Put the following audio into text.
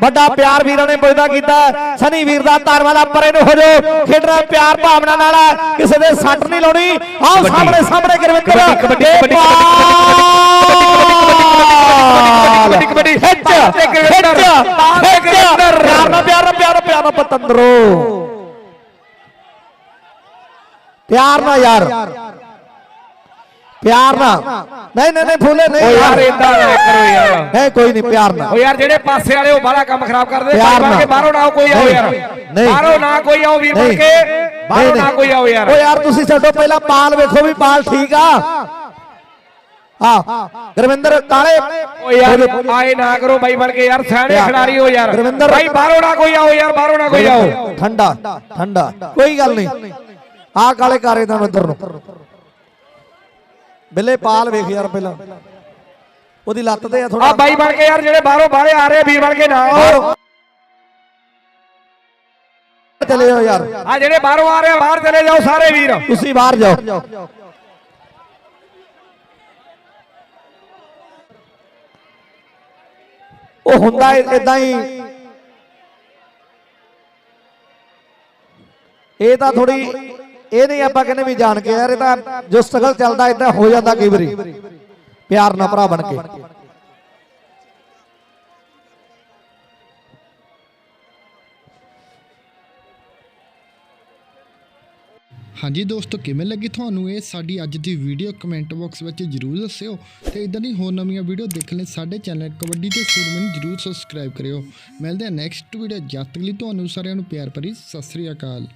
ਵੱਡਾ ਪਿਆਰ ਵੀਰਾਂ ਨੇ ਪੁੱਜਦਾ ਕੀਤਾ ਸਨੀ ਵੀਰ ਦਾ ਧੰਨਵਾਦ ਪਰੇ ਨੂੰ ਹੋ ਜਾਓ ਖੇਡਣਾ ਪਿਆਰ ਭਾਵਨਾ ਨਾਲ ਕਿਸੇ ਦੇ ਸੱਟ ਨਹੀਂ ਲਾਉਣੀ ਆਓ ਸਾਹਮਣੇ ਸਾਹਮਣੇ ਗੁਰਵਿੰਦਰ ਕਬੱਡੀ, ਕਬੱਡੀ, ਕਬੱਡੀ, ਕਬੱਡੀ। ਪਿਆਰ ਨਾਲ ਪਿਆਰ ਨਾਲ ਪਿਆਰ ਨਾਲ ਪਿਆਰ ਨਾਲ ਪਤੰਦਰੋ ਪਿਆਰ ਨਾਲ ਯਾਰ ਪਿਆਰ ਨਾਲ ਨਹੀਂ ਨਹੀਂ ਨਹੀਂ ਫੁੱਲੇ ਨਹੀਂ ਯਾਰ ਇਦਾਂ ਨਾ ਕਰੋ ਯਾਰ ਨਹੀਂ ਕੋਈ ਨਹੀਂ ਪਿਆਰ ਓ ਨਾਲ ਯਾਰ ਜਿਹੜੇ ਪਾਸੇ ਵਾਲੇ ਉਹ ਬਾਹਲਾ ਕੰਮ ਖਰਾਬ ਕਰਦੇ। ਪਿਆਰ ਨਾਲ। ਕੇ ਬਾਹਰੋਂ ਨਾ ਕੋਈ ਆਓ ਯਾਰ। ਨਹੀਂ। ਬਾਹਰੋਂ ਨਾ ਕੋਈ ਆਓ ਵੀਰ ਬਣ। ਕੇ। ਬਾਹਰੋਂ ਨਾ ਕੋਈ ਆਓ ਯਾਰ। ਓ ਯਾਰ ਤੁਸੀਂ ਛੱਡੋ ਪਹਿਲਾਂ ਪਾਲ ਵੇਖੋ ਵੀ ਪਾਲ ਠੀਕ ਆ। ਹਾਂ। ਗੁਰਵਿੰਦਰ ਕਾਲੇ। ਓ ਯਾਰ ਆਏ ਨਾ ਕਰੋ ਬਾਈ ਬਣ ਕੇ ਯਾਰ ਸਿਆਣੇ। ਖਿਡਾਰੀ ਹੋ ਯਾਰ। ਗੁਰਵਿੰਦਰ। ਬਾਈ ਬਾਹਰੋਂ ਨਾ ਕੋਈ ਆਓ ਯਾਰ ਬਾਹਰੋਂ ਨਾ ਕੋਈ ਆਓ। ਠੰਡਾ ਠੰਡਾ। ਕੋਈ ਗੱਲ ਨਹੀਂ। ਆ ਕਾਲੇ ਕਾਰੇ ਦਾ ਮਿੱਤਰ ਨੂੰ। ਬਿੱਲੇ ਪਾਲ ਵੇਖ ਯਾਰ ਪਹਿਲਾਂ। ਉਹਦੀ ਲੱਤ ਤੇ ਆ ਆ ਥੋੜਾ ਬਾਈ ਬਣ ਕੇ ਯਾਰ ਜਿਹੜੇ ਬਾਹਰੋਂ ਬਾਹਰੇ ਆ ਰਹੇ ਵੀਰ ਬਣ ਕੇ ਨਾ ਆਓ। ਚਲੇ ਜਾਓ ਯਾਰ। ਆ ਜਿਹੜੇ ਬਾਹਰੋਂ ਆ ਰਹੇ ਆ, ਬਾਹਰ ਚਲੇ ਜਾਓ ਸਾਰੇ ਵੀਰ। ਤੁਸੀਂ ਬਾਹਰ ਜਾਓ। ਉਹ ਹੁੰਦਾ ਇਦਾਂ ਹੀ। ਇਹ ਤਾਂ ਥੋੜੀ ਇਹ ਨਹੀਂ ਆਪਾਂ ਕਹਿੰਦੇ ਵੀ ਜਾਣ ਕੇ ਯਾਰ ਇਹ ਤਾਂ ਜੋ ਸਟਰਗਲ ਚੱਲਦਾ ਇਦਾਂ ਹੋ ਜਾਂਦਾ ਕਈ ਵਾਰੀ। ਪਿਆਰ ਨਾਲ ਭਰਾ ਬਣ ਕੇ। ਹਾਂਜੀ ਦੋਸਤੋ ਕਿਵੇਂ ਲੱਗੀ ਤੁਹਾਨੂੰ ਇਹ ਸਾਡੀ ਅੱਜ ਦੀ ਵੀਡੀਓ ਕਮੈਂਟ ਬਾਕਸ ਵਿੱਚ ਜਰੂਰ ਦੱਸਿਓ। ਤੇ ਇਦਾਂ ਦੀ ਹੋਰ ਨਵੀਆਂ ਵੀਡੀਓ ਦੇਖਣ ਲਈ ਸਾਡੇ ਚੈਨਲ ਕਬੱਡੀ ਤੇ ਸੂਰਮਨ ਨੂੰ ਜਰੂਰ ਸਬਸਕ੍ਰਾਈਬ ਕਰਿਓ। ਮਿਲਦੇ ਹਾਂ ਨੈਕਸਟ ਵੀਡੀਓ ਜਦ ਤੱਕ ਲਈ ਤੁਹਾਨੂੰ ਸਾਰਿਆਂ ਨੂੰ ਪਿਆਰ ਭਰੀ ਸਤਿ ਸ੍ਰੀ ਅਕਾਲ।